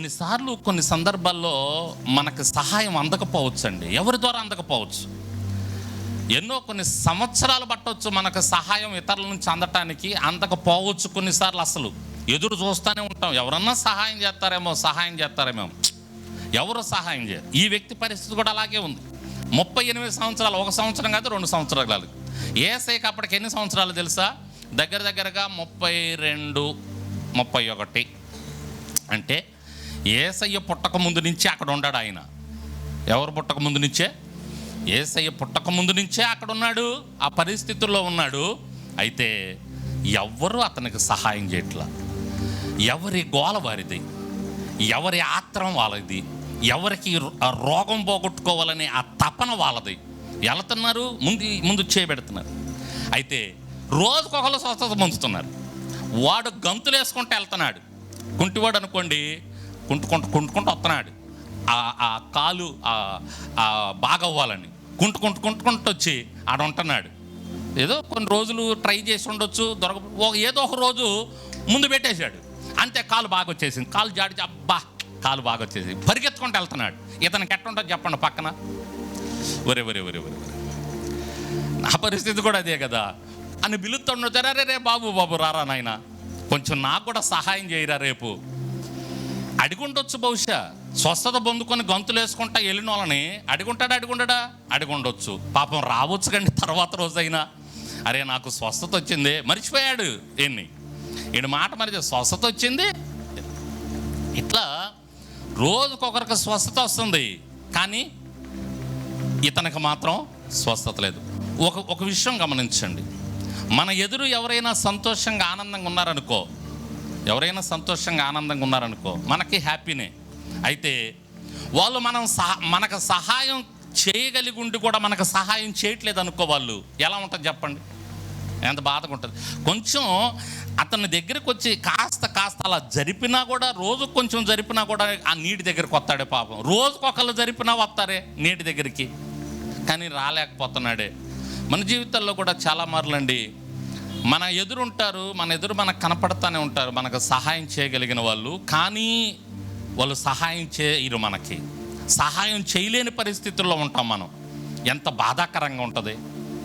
కొన్నిసార్లు కొన్ని సందర్భాల్లో మనకు సహాయం అందకపోవచ్చు అండి ఎవరి ద్వారా అందకపోవచ్చు? ఎన్నో కొన్ని సంవత్సరాలు పట్టవచ్చు మనకు సహాయం ఇతరుల నుంచి అందటానికి అందకపోవచ్చు కొన్నిసార్లు అసలు. ఎదురు చూస్తూనే ఉంటాం. ఎవరన్నా సహాయం చేస్తారేమో సహాయం చేస్తారేమో. ఎవరు సహాయం చేయరు ఈ వ్యక్తి పరిస్థితి కూడా అలాగే ఉంది. ముప్పై ఎనిమిది సంవత్సరాలు ఒక సంవత్సరం కాదు రెండు సంవత్సరాలు కాదు. ఏసైకి అప్పటికి ఎన్ని సంవత్సరాలు తెలుసా? దగ్గర దగ్గరగా ముప్పై రెండు ముప్పై ఒకటి. అంటే ఏసయ్య పుట్టక ముందు నుంచే అక్కడ ఉన్నాడు ఆయన. ఎవరు పుట్టక ముందు నుంచే? ఏసయ్య పుట్టక ముందు నుంచే అక్కడ ఉన్నాడు. ఆ పరిస్థితుల్లో ఉన్నాడు. అయితే ఎవ్వరూ అతనికి సహాయం చేయట్లా. ఎవరి గోల వారిది? ఎవరి ఆత్రం వాళ్ళది? ఎవరికి రోగం పోగొట్టుకోవాలనే ఆ తపన వాళ్ళది? వెళ్తున్నారు ముందు ముందు చేయబెడుతున్నారు అయితే రోజుకొకరు స్వస్థత పొందుతున్నారు. వాడు గంతులు వేసుకుంటూ వెళ్తున్నాడు. కుంటివాడు అనుకోండి కుంటుకుంటూ కుంటుకుంటూ వస్తున్నాడు. ఆ కాలు బాగవ్వాలని. బాగా అవ్వాలని కుంటుకుంటూ కుంటుకుంటూ వచ్చి ఆడ ఉంటున్నాడు. ఏదో కొన్ని రోజులు ట్రై చేసి ఉండొచ్చు దొరక ఓ- ఏదో ఒక రోజు ముందు పెట్టేశాడు. అంతే కాలు బాగా వచ్చేసింది కాలు జాడి అబ్బా కాలు బాగా వచ్చేసింది పరిగెత్తుకుంటూ వెళ్తున్నాడు. ఇతనికి ఎట్టుంటో చెప్పండి పక్కన. ఒరే ఒరే ఒరే ఒరే ఒరే. నా పరిస్థితి కూడా అదే కదా. అని పిలుస్తుండొచ్చు అరే రే బాబు బాబు రారా నాయన. కొంచెం నాకు కూడా సహాయం చేయరా రేపు. అడిగుండొచ్చు బహుశా. స్వస్థత పొందుకొని గంతులు వేసుకుంటా వెళ్ళిన వాళ్ళని అడిగుంటాడా అడిగుంటాడా అడిగుండొచ్చు. పాపం రావచ్చు కండి తర్వాత రోజైనా. అరే నాకు స్వస్థత వచ్చింది. మర్చిపోయాడు ఎన్ని ఈయన మాట మరి స్వస్థత వచ్చింది. ఇట్లా రోజుకొకరికి స్వస్థత వస్తుంది. కానీ ఇతనికి మాత్రం స్వస్థత లేదు. ఒక ఒక విషయం గమనించండి. మన ఎదురు ఎవరైనా సంతోషంగా ఆనందంగా ఉన్నారనుకో ఎవరైనా సంతోషంగా ఆనందంగా ఉన్నారనుకో మనకి హ్యాపీనే. అయితే వాళ్ళు మనం సహ మనకు సహాయం చేయగలిగి ఉండి కూడా మనకు సహాయం చేయట్లేదు అనుకో వాళ్ళు. ఎలా ఉంటుంది చెప్పండి? ఎంత బాధగా ఉంటుంది. కొంచెం అతని దగ్గరికి వచ్చి కాస్త కాస్త అలా జరిపినా కూడా రోజు కొంచెం జరిపినా కూడా ఆ నీటి దగ్గరికి వస్తాడే పాపం. రోజుకొకళ్ళు జరిపినా వస్తారే నీటి దగ్గరికి. కానీ రాలేకపోతున్నాడే. మన జీవితాల్లో కూడా చాలా మార్లండి. మన ఎదురుంటారు మన ఎదురు మనకు కనపడతానే ఉంటారు మనకు సహాయం చేయగలిగిన వాళ్ళు. కానీ వాళ్ళు సహాయం చేయరు మనకి. సహాయం చేయలేని పరిస్థితుల్లో ఉంటాం మనం. ఎంత బాధాకరంగా ఉంటుంది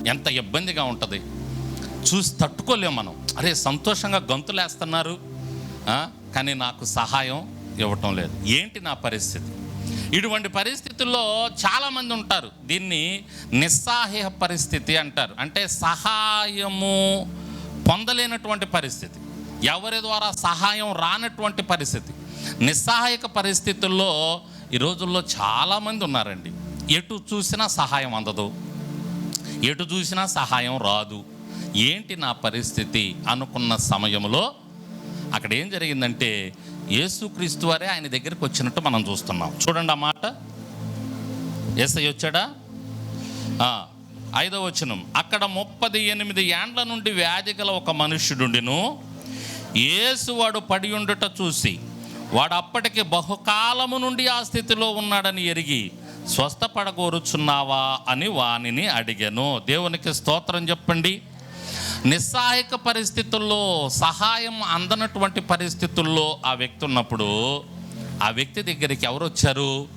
ఎంత ఇబ్బందిగా ఉంటుంది. చూసి తట్టుకోలేము మనం. అరే సంతోషంగా గొంతులేస్తున్నారు. కానీ నాకు సహాయం ఇవ్వటం లేదు. ఏంటి నా పరిస్థితి? ఇటువంటి పరిస్థితుల్లో చాలామంది ఉంటారు. దీన్ని నిస్సాహ్య పరిస్థితి అంటారు. అంటే సహాయము పొందలేనటువంటి పరిస్థితి. ఎవరి ద్వారా సహాయం రానటువంటి పరిస్థితి. నిస్సహాయక పరిస్థితుల్లో ఈ రోజుల్లో చాలామంది ఉన్నారండి. ఎటు చూసినా సహాయం అందదు. ఎటు చూసినా సహాయం రాదు. ఏంటి నా పరిస్థితి అనుకున్న సమయంలో అక్కడ ఏం జరిగిందంటే యేసుక్రీస్తు వారే ఆయన దగ్గరికి వచ్చినట్టు మనం చూస్తున్నాం. చూడండి ఆ మాట. ఏసై వచ్చాడా? ఐదవ వచనం. అక్కడ ముప్పది ఎనిమిది ఏండ్ల నుండి వ్యాధి గల ఒక మనుష్యుడుండిను. యేసు వాడు పడి ఉండుట చూసి వాడు అప్పటికి బహుకాలము నుండి ఆ స్థితిలో ఉన్నాడని ఎరిగి స్వస్థపడగోరుచున్నావా? అని వానిని అడిగాను. దేవునికి స్తోత్రం చెప్పండి. నిస్సహాయక పరిస్థితుల్లో సహాయం అందనటువంటి పరిస్థితుల్లో ఆ వ్యక్తి ఉన్నప్పుడు ఆ వ్యక్తి దగ్గరికి ఎవరు వచ్చారు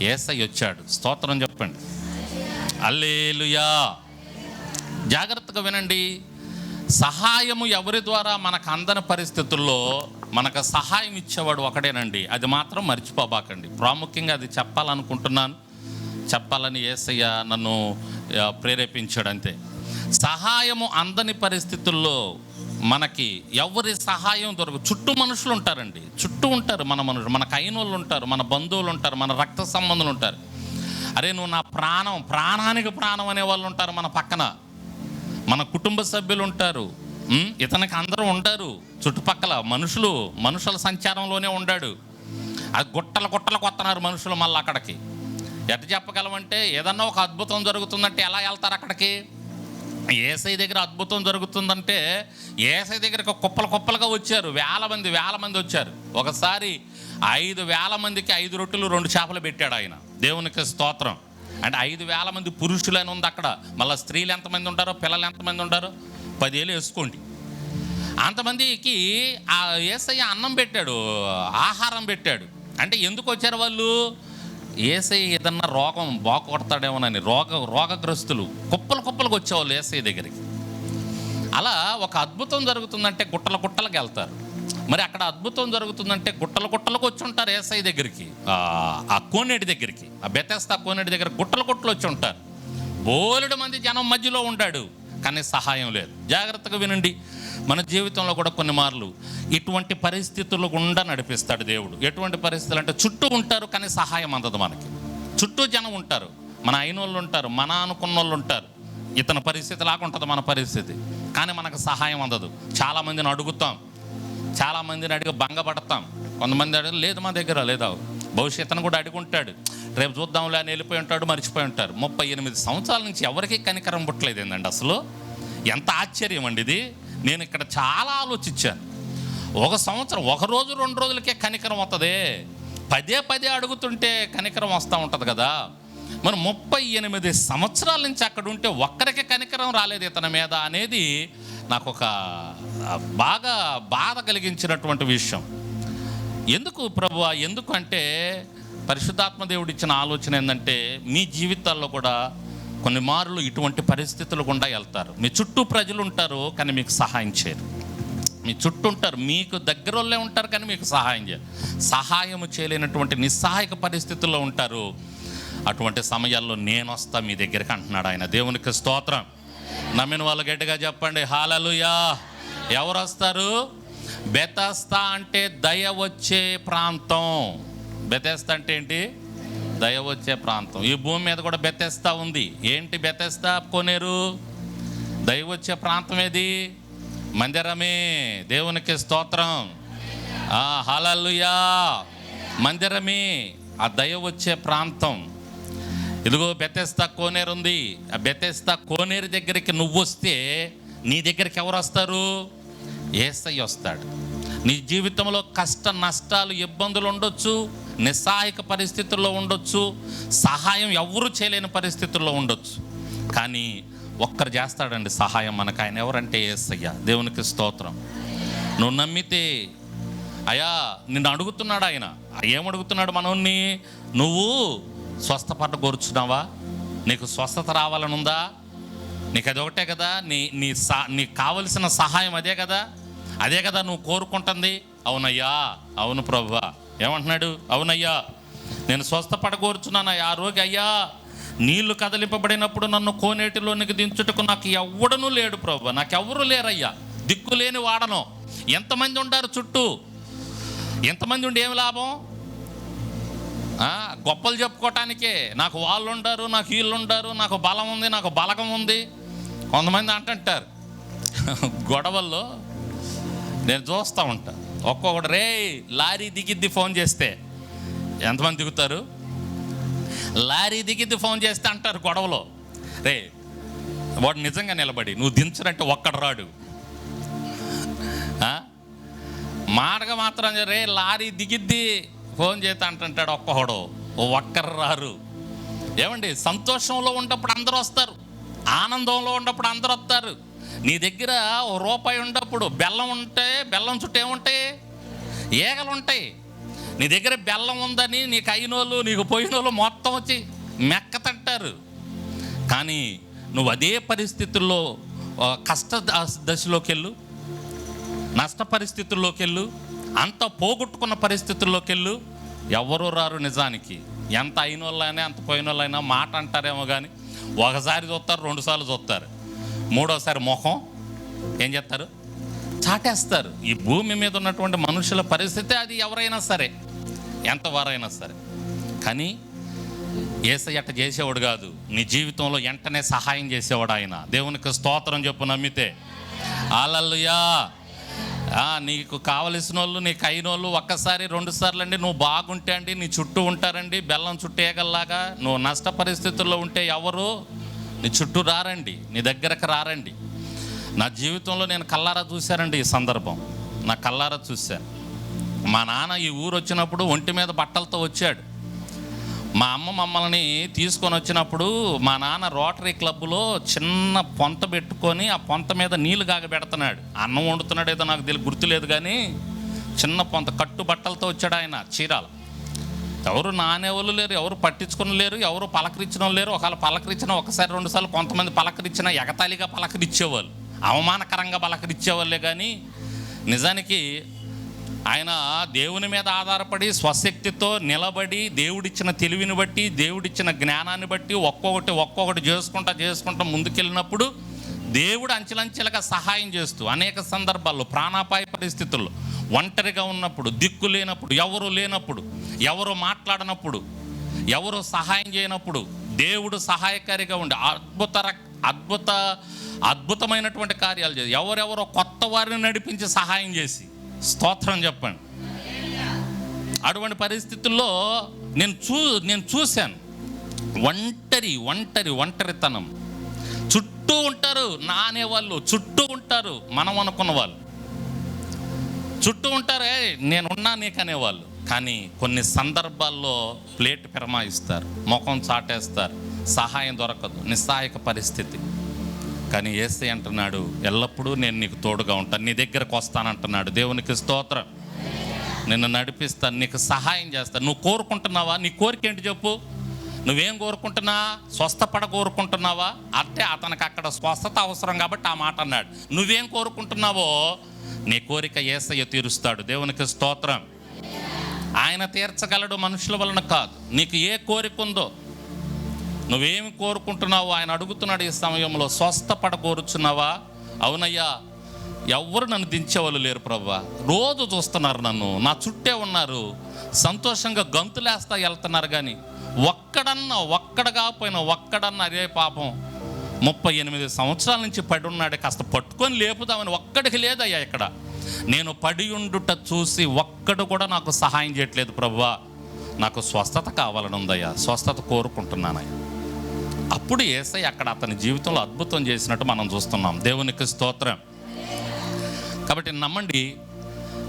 ఏసై వచ్చాడు. స్తోత్రం చెప్పండి. అల్లేలుయా. జాగ్రత్తగా వినండి. సహాయము ఎవరి ద్వారా మనకు అందని పరిస్థితుల్లో మనకు సహాయం ఇచ్చేవాడు ఒకడేనండి. అది మాత్రం మర్చిపోబాకండి. ప్రాముఖ్యంగా అది చెప్పాలనుకుంటున్నాను. చెప్పాలని ఏసయ్య నన్ను ప్రేరేపించాడు అంతే. సహాయము అందని పరిస్థితుల్లో మనకి ఎవరి సహాయం దొరకదు. చుట్టూ మనుషులు ఉంటారండి. చుట్టూ ఉంటారు మన మనుషులు. మన కైనోళ్ళు ఉంటారు మన బంధువులు ఉంటారు మన రక్త సంబంధులు ఉంటారు. అరే నువ్వు నా ప్రాణం ప్రాణానికి ప్రాణం అనే వాళ్ళు ఉంటారు మన పక్కన. మన కుటుంబ సభ్యులు ఉంటారు. ఇతనికి అందరూ ఉంటారు చుట్టుపక్కల మనుషులు మనుషుల సంచారంలోనే ఉండాడు. అది గుట్టలు గుట్టలకు కొత్తన్నారు మనుషులు మళ్ళీ అక్కడికి. ఎట చెప్పగలమంటే ఏదన్నా ఒక అద్భుతం జరుగుతుందంటే ఎలా వెళ్తారు అక్కడికి? ఏసై దగ్గర అద్భుతం జరుగుతుందంటే ఏసై దగ్గరకు కుప్పలు కుప్పలుగా వచ్చారు. వేల మంది వేల మంది వచ్చారు. ఒకసారి ఐదు వేల మందికి ఐదు రొట్టెలు రెండు చేపలు పెట్టాడు ఆయన. దేవునికి స్తోత్రం. అంటే ఐదు వేల మంది పురుషులు ఉంది అక్కడ. మళ్ళీ స్త్రీలు ఎంతమంది ఉంటారో పిల్లలు ఎంతమంది ఉంటారో పదేళ్ళు వేసుకోండి. అంతమందికి ఆ ఏసయ్య అన్నం పెట్టాడు ఆహారం పెట్టాడు. అంటే ఎందుకు వచ్చారు వాళ్ళు? ఏసయ్య ఏదన్నా రోగం బాగుపడతాడేమోనని రోగ రోగగ్రస్తులు కుప్పలు కుప్పలకు వచ్చేవాళ్ళు ఏసై దగ్గరికి. అలా ఒక అద్భుతం జరుగుతుందంటే గుట్టల గుట్టలకు వెళ్తారు. మరి అక్కడ అద్భుతం జరుగుతుందంటే గుట్టల గుట్టలకు వచ్చి ఉంటారు ఏసఐ దగ్గరికి. ఆ- కోనేటి దగ్గరికి. ఆ బెతెస్తా కోనేటి దగ్గర గుట్టల గుట్టలు వచ్చి ఉంటారు. బోలెడు మంది జనం మధ్యలో ఉంటాడు కానీ సహాయం లేదు. జాగ్రత్తగా వినండి. మన జీవితంలో కూడా కొన్ని మార్లు ఇటువంటి పరిస్థితులు గుండా నడిపిస్తాడు దేవుడు. ఎటువంటి పరిస్థితులు అంటే చుట్టూ ఉంటారు కానీ సహాయం అందదు మనకి. చుట్టూ జనం ఉంటారు. మన అయిన వాళ్ళు ఉంటారు మన అనుకున్న వాళ్ళు ఉంటారు. ఇతని పరిస్థితి లాగా ఉంటుంది మన పరిస్థితి. కానీ మనకు సహాయం అందదు. చాలామందిని అడుగుతాం. చాలామందిని అడిగి భంగపడతాం. కొంతమంది అడిగి లేదు మా దగ్గర లేదా? భవిష్యత్తును కూడా అడుగుంటాడు. రేపు చూద్దాంలే అని వెళ్ళిపోయి ఉంటాడు మర్చిపోయి ఉంటారు ముప్పై ఎనిమిది సంవత్సరాల నుంచి ఎవరికి కనికరం పుట్టలేదు ఏంటండి అసలు? ఎంత ఆశ్చర్యం అండి ఇది. నేను ఇక్కడ చాలా ఆలోచించాను. ఒక సంవత్సరం ఒక రోజు రెండు రోజులకే కనికరం వస్తుంది పదే పదే అడుగుతుంటే కనికరం వస్తూ ఉంటుంది కదా. మరి ముప్పై ఎనిమిది సంవత్సరాల నుంచి అక్కడ ఉంటే ఒక్కరికి కనికరం రాలేదు ఇతని మీద అనేది నాకు ఒక బాగా బాధ కలిగించినటువంటి విషయం. ఎందుకు ప్రభు ఎందుకు అంటే పరిశుద్ధాత్మ దేవుడు ఇచ్చిన ఆలోచన ఏంటంటే మీ జీవితాల్లో కూడా కొన్ని మార్లు ఇటువంటి పరిస్థితులు గుండా వెళ్తారు. మీ చుట్టూ ప్రజలు ఉంటారు కానీ మీకు సహాయం చేయరు. మీ చుట్టూ ఉంటారు మీకు దగ్గర వాళ్ళే ఉంటారు కానీ మీకు సహాయం చేయరు. సహాయం చేయలేనటువంటి నిస్సహాయక పరిస్థితుల్లో ఉంటారు. అటువంటి సమయాల్లో నేను వస్తా మీ దగ్గరికి అంటున్నాడు ఆయన. దేవునికి స్తోత్రం. నమ్మిన వాళ్ళు గట్టిగా చెప్పండి. హాలలుయా. ఎవరు వస్తారు బెతస్తా అంటే దయ వచ్చే ప్రాంతం. బెతెస్తా అంటే ఏంటి? దయ వచ్చే ప్రాంతం. ఈ భూమి మీద కూడా బెతెస్తా ఉంది. ఏంటి బెతెస్తా? కొనేరు. దయ వచ్చే ప్రాంతం ఏది? మందిరమే. దేవునికి స్తోత్రం. ఆ, మందిరమే. ఆ దయ వచ్చే ప్రాంతం. ఇదిగో బెతెస్తా కోనేరు ఉంది. ఆ బెతెస్తా కోనేరు దగ్గరికి నువ్వు వస్తే నీ దగ్గరికి ఎవరు వస్తారు? ఏసై వస్తాడు. నీ జీవితంలో కష్ట నష్టాలు ఇబ్బందులు ఉండొచ్చు నిస్సహాయక పరిస్థితుల్లో ఉండొచ్చు సహాయం ఎవరు చేయలేని పరిస్థితుల్లో ఉండొచ్చు. కానీ ఒక్కరు చేస్తాడండి సహాయం మనకు. ఆయన ఎవరంటే ఏసయ్య. దేవునికి స్తోత్రం. నువ్వు నమ్మితే అయ్యా నిన్ను అడుగుతున్నాడు ఆయన. ఏమడుగుతున్నాడు మనోన్ని? నువ్వు స్వస్థపడ్డ కోరుచున్నావా? నీకు స్వస్థత రావాలనుందా? నీకు అది ఒకటే కదా నీ నీ సా నీకు కావలసిన సహాయం అదే కదా? అదే కదా నువ్వు కోరుకుంటుంది? అవునయ్యా అవును ప్రభువా. ఏమంటున్నాడు? అవునయ్యా నేను స్వస్థపడ కోరుచున్నాను ఆ రోగి అయ్యా నీళ్ళు కదలింపబడినప్పుడు నన్ను కోనేటిలోనికి దించుటకు నాకు ఎవ్వడనూ లేడు ప్రభు నాకు లేరయ్యా. దిక్కు లేని వాడను. ఎంతమంది ఉంటారు చుట్టూ? ఎంతమంది ఉండి ఏం లాభం? గొప్పలు చెప్పుకోవటానికే నాకు వాళ్ళు ఉంటారు నాకు వీళ్ళు ఉంటారు నాకు బలం ఉంది నాకు బలకం ఉంది. కొంతమంది అంటుంటారు గొడవల్లో నేను చూస్తూ ఉంటా. ఒక్కొక్కడు రే లారీ దిగిద్ది ఫోన్ చేస్తే. ఎంతమంది దిగుతారు? లారీ దిగిద్ది ఫోన్ చేస్తే అంటారు గొడవలో. రే వాడు నిజంగా నిలబడి నువ్వు దించరంటే ఒక్కడు రాడు. మాటగా మాత్రం రే లారీ దిగిద్ది ఫోన్ చేత అంటుంటాడు ఒక్కహోడు ఒక్కరు రారు. ఏమండి సంతోషంలో ఉన్నప్పుడు అందరూ వస్తారు ఆనందంలో ఉన్నప్పుడు అందరూ వస్తారు. నీ దగ్గర ఓ రూపాయి ఉన్నప్పుడు బెల్లం ఉంటే బెల్లం చుట్టూ ఏముంటాయి ఏగలు ఉంటాయి. నీ దగ్గర బెల్లం ఉందని నీకు అయినోళ్ళు నీకు పోయినోళ్ళు మొత్తం వచ్చి మెక్కతంటారు కానీ నువ్వు అదే పరిస్థితుల్లో కష్ట దశలోకి వెళ్ళు నష్ట పరిస్థితుల్లోకి వెళ్ళు అంత పోగొట్టుకున్న పరిస్థితుల్లోకి వెళ్ళు ఎవరూ రారు నిజానికి. ఎంత అయిన వాళ్ళైనా ఎంత పోయిన వాళ్ళైనా మాట అంటారేమో కానీ ఒకసారి చూస్తారు రెండుసార్లు చూస్తారు మూడోసారి ముఖం ఏం చేస్తారు చాటేస్తారు. ఈ భూమి మీద ఉన్నటువంటి మనుషుల పరిస్థితి అది ఎవరైనా సరే ఎంతవారైనా సరే. కానీ ఏసయ్య చేసేవాడు కాదు. నీ జీవితంలో వెంటనే సహాయం చేసేవాడు ఆయన. దేవునికి స్తోత్రం చెప్పు నమ్మితే. అలల్లుయా నీకు కావలసిన వాళ్ళు నీకు అయిన వాళ్ళు ఒక్కసారి రెండు సార్లు అండి నువ్వు బాగుంటే అండి నీ చుట్టూ ఉంటారండి బెల్లం చుట్టూ ఏగల్లాగా నువ్వు నష్ట పరిస్థితుల్లో ఉంటే ఎవరు నీ చుట్టూ రారండి నీ దగ్గరకు రారండి. నా జీవితంలో నేను కల్లారా చూశానండి ఈ సందర్భం. నా కల్లారా చూశాను మా నాన్న ఈ ఊరు వచ్చినప్పుడు ఒంటి మీద బట్టలతో వచ్చాడు. మా అమ్మ మమ్మల్ని తీసుకొని వచ్చినప్పుడు మా నాన్న రోటరీ క్లబ్లో చిన్న పొంత పెట్టుకొని ఆ పొంత మీద నీళ్ళు కాగబెడుతున్నాడు అన్నం వండుతున్నాడు ఏదో నాకు తెలియ గుర్తులేదు కానీ చిన్న పొంత కట్టు బట్టలతో వచ్చాడు ఆయన చీరాల. ఎవరు నానేవాళ్ళు లేరు ఎవరు పట్టించుకుని లేరు ఎవరు పలకరించిన లేరు. ఒకవేళ పలకరించిన ఒకసారి రెండుసార్లు కొంతమంది పలకరించిన ఎగతాళిగా పలకరించేవాళ్ళు. అవమానకరంగా పలకరించేవాళ్ళే కానీ నిజానికి ఆయన దేవుని మీద ఆధారపడి స్వశక్తితో నిలబడి దేవుడిచ్చిన తెలివిని బట్టి దేవుడిచ్చిన జ్ఞానాన్ని బట్టి ఒక్కొక్కటి ఒక్కొక్కటి చేసుకుంటా చేసుకుంటా ముందుకెళ్ళినప్పుడు దేవుడు అంచెలంచెలుగా సహాయం చేస్తూ అనేక సందర్భాల్లో ప్రాణాపాయ పరిస్థితుల్లో ఒంటరిగా ఉన్నప్పుడు దిక్కు లేనప్పుడు ఎవరు లేనప్పుడు ఎవరు మాట్లాడినప్పుడు ఎవరు సహాయం చేయనప్పుడు దేవుడు సహాయకారిగా ఉండి అద్భుత అద్భుత అద్భుతమైనటువంటి కార్యాలు చేసి ఎవరెవరో కొత్త వారిని నడిపించి సహాయం చేసి స్తోత్రం చెప్పండి. అటువంటి పరిస్థితుల్లో నేను చూ నేను చూశాను. ఒంటరి ఒంటరి ఒంటరితనం. చుట్టూ ఉంటారు నా అనేవాళ్ళు చుట్టూ ఉంటారు మనం అనుకున్న వాళ్ళు. చుట్టూ ఉంటారే నేనున్నా నీకు అనేవాళ్ళు కానీ కొన్ని సందర్భాల్లో ప్లేట్ పిరమాయిస్తారు. ముఖం చాటేస్తారు. సహాయం దొరకదు. నిస్సహాయక పరిస్థితి. కానీ ఏసై అంటున్నాడు ఎల్లప్పుడూ నేను నీకు తోడుగా ఉంటాను నీ దగ్గరకు వస్తానంటున్నాడు. దేవునికి స్తోత్రం. నిన్ను నడిపిస్తాను నీకు సహాయం చేస్తాను నువ్వు కోరుకుంటున్నావా? నీ కోరిక ఏంటి చెప్పు? నువ్వేం కోరుకుంటున్నా? స్వస్థపడ కోరుకుంటున్నావా? అంటే అతనికి అక్కడ స్వస్థత అవసరం కాబట్టి ఆ మాట అన్నాడు. నువ్వేం కోరుకుంటున్నావో నీ కోరిక ఏసయ్య తీరుస్తాడు. దేవునికి స్తోత్రం. ఆయన తీర్చగలడు మనుషుల వలన కాదు. నీకు ఏ కోరిక ఉందో నువ్వేమి కోరుకుంటున్నావు ఆయన అడుగుతున్నాడు ఈ సమయంలో స్వస్థపడ కోరుచున్నావా? అవునయ్యా ఎవ్వరు నన్ను దించేవాళ్ళు లేరు ప్రభా రోజు చూస్తున్నారు నన్ను నా చుట్టే ఉన్నారు సంతోషంగా గంతులేస్తా వెళ్తున్నారు కానీ ఒక్కడన్నా ఒక్కడగా పోయిన ఒక్కడన్నా అదే పాపం. ముప్పై ఎనిమిది సంవత్సరాల నుంచి పడి ఉన్నాడు కాస్త పట్టుకొని లేపుదామని ఒక్కడికి లేదయ్యా ఇక్కడ. నేను పడి ఉండుట చూసి ఒక్కడు కూడా నాకు సహాయం చేయట్లేదు ప్రభువా నాకు స్వస్థత కావాలని ఉందయ్యా స్వస్థత కోరుకుంటున్నానయ్యా. అప్పుడు ఏసై అక్కడ అతని జీవితంలో అద్భుతం చేసినట్టు మనం చూస్తున్నాం. దేవునికి స్తోత్రం. కాబట్టి నమ్మండి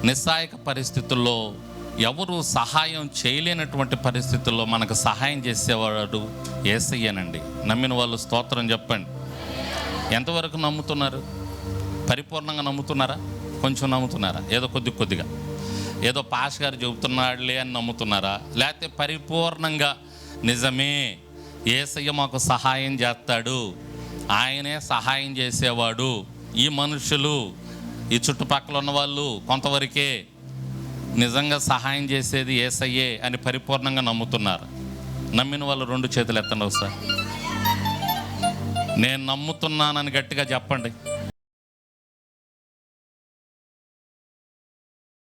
నిస్సాయక పరిస్థితుల్లో ఎవరు సహాయం చేయలేనటువంటి పరిస్థితుల్లో మనకు సహాయం చేసేవాడు ఏసయ్యనండి. నమ్మిన వాళ్ళు స్తోత్రం చెప్పండి. ఎంతవరకు నమ్ముతున్నారు? పరిపూర్ణంగా నమ్ముతున్నారా? కొంచెం నమ్ముతున్నారా? ఏదో కొద్ది కొద్దిగా. ఏదో పాష్ గారు చెబుతున్నాడులే అని నమ్ముతున్నారా? లేకపోతే పరిపూర్ణంగా నిజమే? ఏసయ్య మాకు సహాయం చేస్తాడు. ఆయనే సహాయం చేసేవాడు. ఈ మనుషులు ఈ చుట్టుపక్కల ఉన్న వాళ్ళు కొంతవరకే నిజంగా సహాయం చేసేది ఏసయ్యే అని పరిపూర్ణంగా నమ్ముతున్నారు. నమ్మిన వాళ్ళు రెండు చేతులు ఎత్తండి ఒకసారి నేను నమ్ముతున్నానని గట్టిగా చెప్పండి.